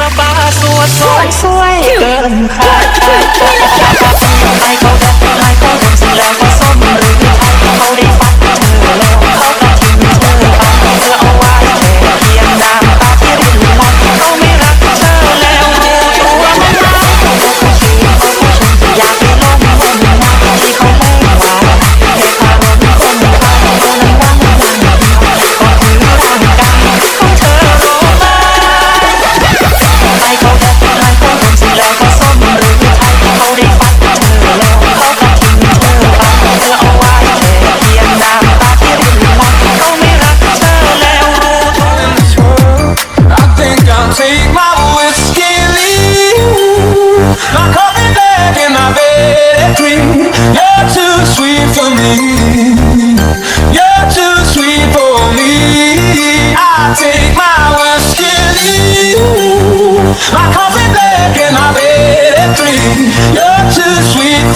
สบาสวดสวยสวยเกินคาด You're too sweet for me. You're too sweet for me. I take my my coffee black and my bed at three. You're too sweet.